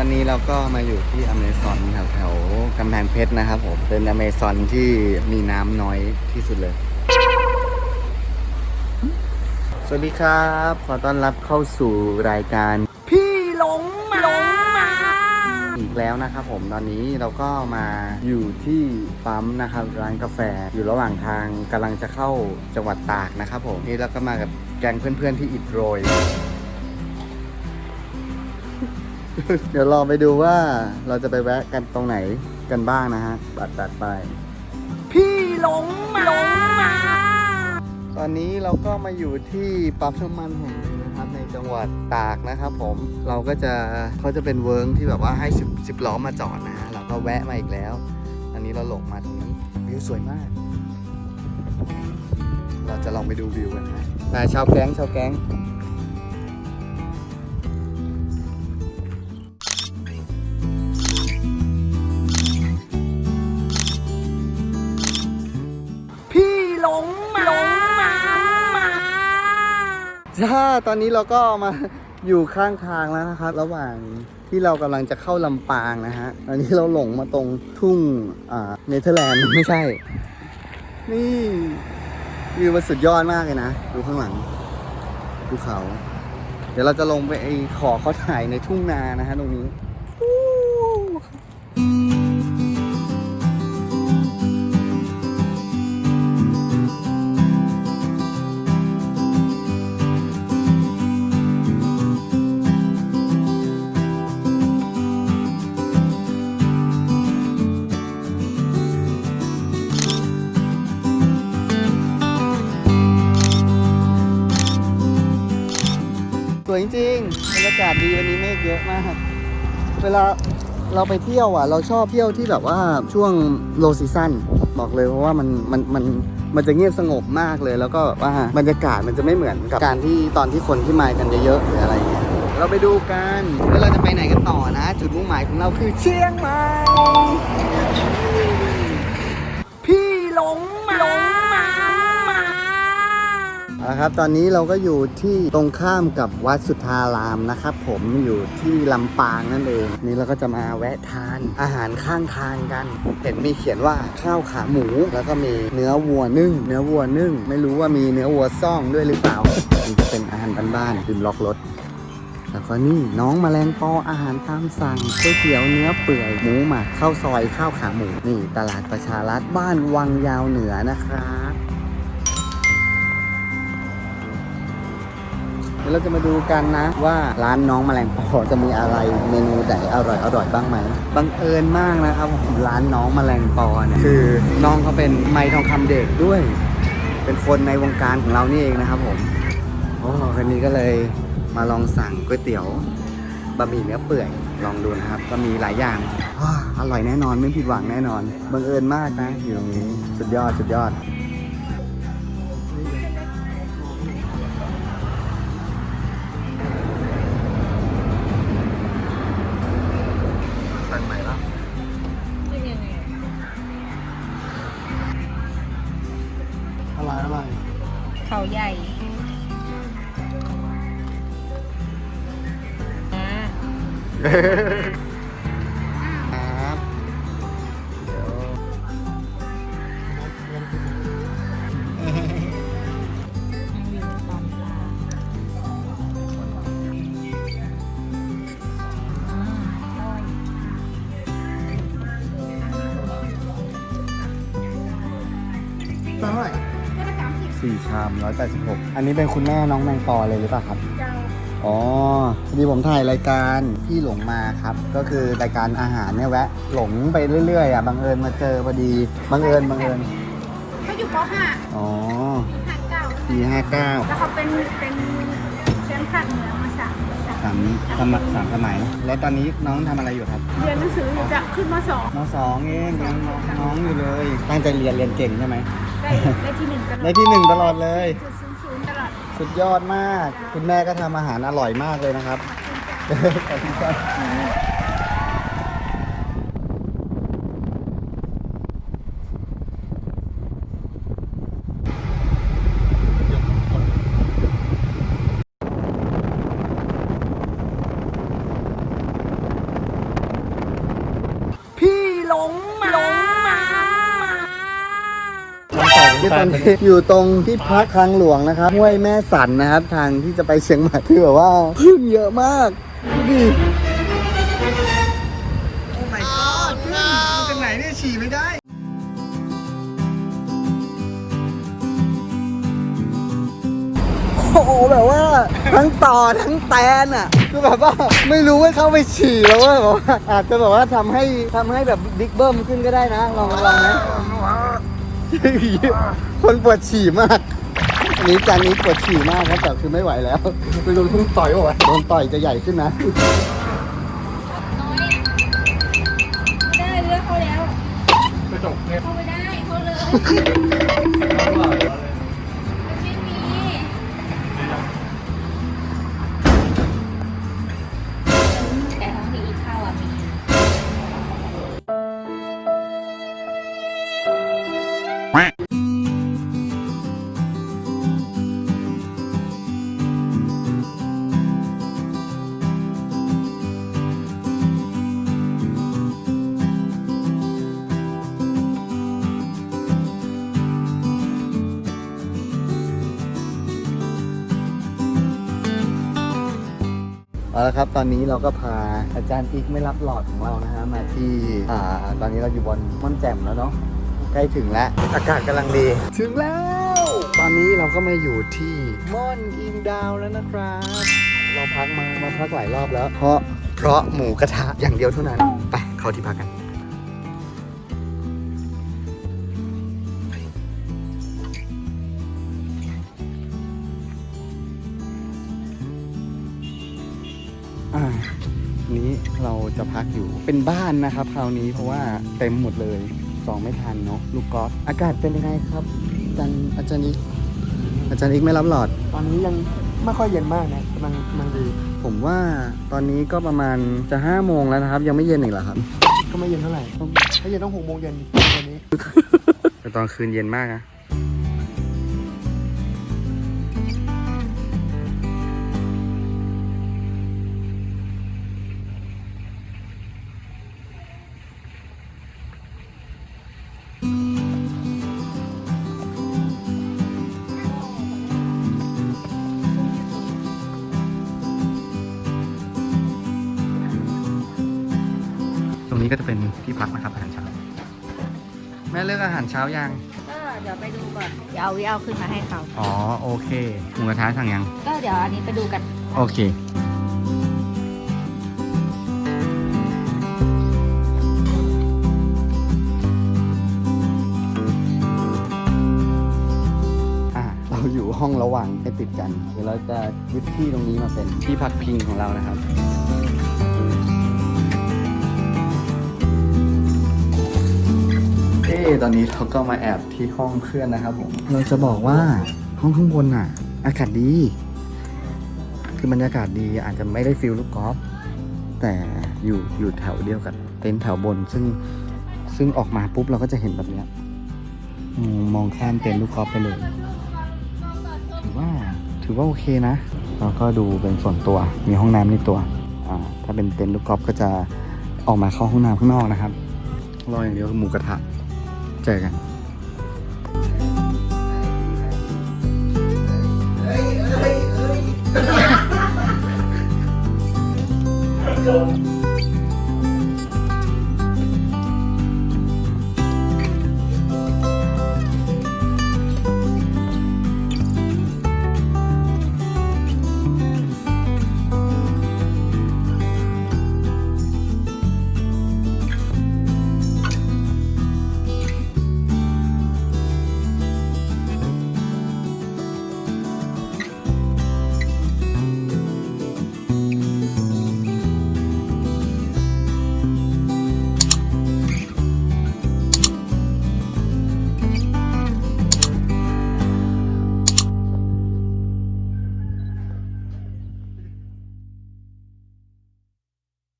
อนนี้เราก็มาอยู่ที่อเมซอนแถวแถวๆกำแพงเพชรนะครับผมเป็นอเมซอนที่มีน้ำน้อยที่สุดเลย สวัสดีครับ ขอต้อนรับเข้าสู่รายการ พี่หลงมาหลงมาอีกแล้วนะครับผมตอนนี้เราก็มาอยู่ที่ปั๊มนะครับร้านกาแฟอยู่ระหว่างทางกำลังจะเข้าจังหวัดตากนะครับผมนี่เราก็มากับแก๊งเพื่อนๆที่อิดโรย เดี๋ยวลองไปดูว่าเราจะไปแวะกันตรงไหนกันบ้างนะฮะบัดตัดไป พี่หลงมาหลงมา ตอนนี้เราก็มาอยู่ที่ปั๊มน้ำมันแห่งหนึงนะครับในจังหวัดตากนะครับผมเราก็จะเขาจะเป็นเวิร์กที่แบบว่าให้สิบสิบล้อมาจอดนะฮะเราก็แวะมาอีกแล้ว อันนี้เราหลงมาตรงนี้วิวสวยมาก เราจะลองไปดูวิวกันนะนายชาวแก๊งชาวแก๊ง ถ้าตอนนี้เราก็มาอยู่ข้างทางแล้วนะครับ ระหว่างที่เรากำลังจะเข้าลำปางนะฮะตอนนี้เราหลงมาตรงทุ่งเนเธอร์แลนด์ไม่ใช่ นี่วิวมันสุดยอดมากเลยนะ ดูข้างหลังภูเขา เดี๋ยวเราจะลงไปไอ้ขอเขาถ่ายในทุ่งนานะฮะตรงนี้ วยจริงๆบรรยากาศดีวันนี้เมฆเยอะมาก เวลาเราไปเที่ยวอะ เราชอบเที่ยวที่แบบว่าช่วงโลซีซั n บอกเลยเพราะว่ามันมันมันมันจะเงียบสงบมากเลย แล้วก็แบบว่าบรรยากาศมันจะไม่เหมือนกับการที่ตอนที่คนที่มากันเยอะๆหรืออะไรเงี้ยเราไปดูกันว่าเราจะไปไหนกันต่อนะ จุดมุ่งหมายของเราคือเชียงใหม่ พี่หลงมาหลงมาะครับ ตอนนี้เราก็อยู่ที่ตรงข้ามกับวัดสุทธารามนะครับ ผมอยู่ที่ลำปางนั่นเอง นี่เราก็จะมาแวะทานอาหารข้างทางกัน เห็นมีเขียนว่าข้าวขาหมู แล้วก็มีเนื้อวัวนึ่ง เนื้อวัวนึ่ง ไม่รู้ว่ามีเนื้อวัวซ่องด้วยหรือเปล่านี่จะเป็นอาหารบ้านๆริมล็อกรถแล้วก็นี่น้องแมลงปออาหารตามสั่งก๋วยเตี๋ยวเนื้อเปื่อยหมูหมักข้าวซอยข้าวขาหมู นี่ตลาดประชารัฐบ้านวังยาวเหนือนะครับ ยวเราจะมาดูกันนะว่าร้านน้องแมลงปอจะมีอะไรเมนูไหนอร่อยอร่อยบ้างไหมบังเอิญมากนะครับผมร้านน้องแมลงปอเนี่ยคือน้องเขาเป็นไม้ทองคำเด็กด้วย เป็นคนในวงการของเรานี่เองนะครับผมโอ้คันนี้ก็เลยมาลองสั่งก๋วยเตี๋ยวบะหมี่เนื้อเปื่อยลองดูนะครับ ก็มีหลายอย่างอร่อยแน่นอนไม่ผิดหวังแน่นอนบังเอิญมากนะอยู่ตรงนี้สุดยอดสุดยอด เชามร้อยแปดสิบหกอันนี้เป็นคุณแม่น้องแมงปอเลยหรือเปล่าครับ เจ้าอ๋อพอดีผมถ่ายรายการพี่หลงมาครับ ก็คือรายการอาหารเนี่ยแวะ หลงไปเรื่อยๆอะบังเอิญมาเจอพอดีบังเอิญบังเอิญเขาอยู่ป .5 อ๋อทางเก่าปีห้าเก้าแล้วเขาเป็นเป็นแชมป์ภาคเหนือมาสามสามสามสมัครสามสมัย แล้วตอนนี้น้องทำอะไรอยู่ครับเรียนหนังสืออยู่จะขึ้นมาสองมสองเองยังน้องอยู่เลย ตั้งใจเรียนเรียนเก่งใช่ไหม ได้ได้ที่หนึ่งตลอได้ดที่หนึ่งตลอดเลย จุดศูนย์ศูนย์ตลอดสุดยอดมาก คุณแม่ก็ทำอาหารอร่อยมากเลยนะครับ ขอบคุณครับ หลงมาหลงมา ที่ ตอนนี้อยู่ตรงที่พักทางหลวงนะครับห้วยแม่สันนะครับ ทางที่จะไปเชียงใหม่คือแบบว่าพึ่งเยอะมากดูดิโอ้ my god พึ่งมาจากไหนเนี่ยฉี่ไม่ได้โอ้โหแบบว่าทั้งต่อทั้งแตนอะคือแบบว่าไม่รู้ว่าเข้าไปฉี่แล้วว่าแบบว่าอาจจะแบบว่าทำให้ทำให้แบบบิ๊กเบิ้มขึ้นก็ได้นะลองลองนะ คนปวดฉี่มาก อันนี้จานนี้ปวดฉี่มากครับแต่คือไม่ไหวแล้วไปโดนพึ่งต่อยป่ะโดนต่อยจะใหญ่ขึ้นนะได้เลือกเขาแล้วกระจกเนี่ยเข้าไปได้เขาเลย เอาละครับตอนนี้เราก็พาอาจารย์อีกไม่รับหลอดของเรานะฮะมาที่อ่าตอนนี้เราอยู่บนม่อนแจ่มแล้วเนาะ ใกล้ถึงแล้ว อากาศกำลังดี ถึงแล้ว ตอนนี้เราก็มาอยู่ที่ม่อนอิงดาวแล้วนะครับ เราพักมามาพักหลายรอบแล้ว เพราะเพราะหมูกระทะอย่างเดียวเท่านั้น ไปเข้าที่พักกันอ่านี้เราจะพักอยู่เป็นบ้านนะครับ คราวนี้เพราะว่าเต็มหมดเลย จองไม่ทันเนาะลูกกอล์ฟอากาศเป็นยังไงครับอาจารย์อาจารย์อีกอาจารย์อีกไม่รับหลอด ตอนนี้ยังไม่ค่อยเย็นมากนะกำลังกำลังดีผมว่าตอนนี้ก็ประมาณจะห้าโมงแล้วนะครับ ยังไม่เย็นอีกเหรอครับ ก็ไม่เย็นเท่าไหร่ต้องถ้าเย็นต้องหกโมงเย็นวันนี้ แต่ตอนคืนเย็นมากนะ นี้ก็จะเป็นที่พักนะครับอาหารเช้า แม่เลือกอาหารเช้ายัง ก็เดี๋ยวไปดูก่อนเดี๋ยวเอาวิเอาขึ้นมาให้เขา อ๋อโอเคหมูกระทะสั่งยัง ก็เดี๋ยวอันนี้ไปดูกันโอเค อะเราอยู่ห้องระหว่างให้ติดกัน เดี๋ยวเราจะยึดที่ตรงนี้มาเป็นที่พักพิงของเรานะครับ ตอนนี้เราก็มาแอบที่ห้องเพื่อนนะครับผม เราจะบอกว่าห้องข้างบนอะ อากาศดี คือบรรยากาศดีอาจจะไม่ได้ฟิลลูกกอล์ฟแต่อยู่อยู่แถวเดียวกับเต็นท์แถวบน ซึ่งซึ่งออกมาปุ๊บเราก็จะเห็นแบบเนี้ยอืมมองข้ามเต็นท์ลูกกอล์ฟไปเลยถือว่าถือว่าโอเคนะเราก็ดูเป็นส่วนตัวมีห้องน้ำในตัวอ่าถ้าเป็นเต็นท์ลูกกอล์ฟก็จะออกมาเข้าห้องน้ำข้างนอกนะครับรออย่างเดียวคือหมูกระทะ เจอกันเ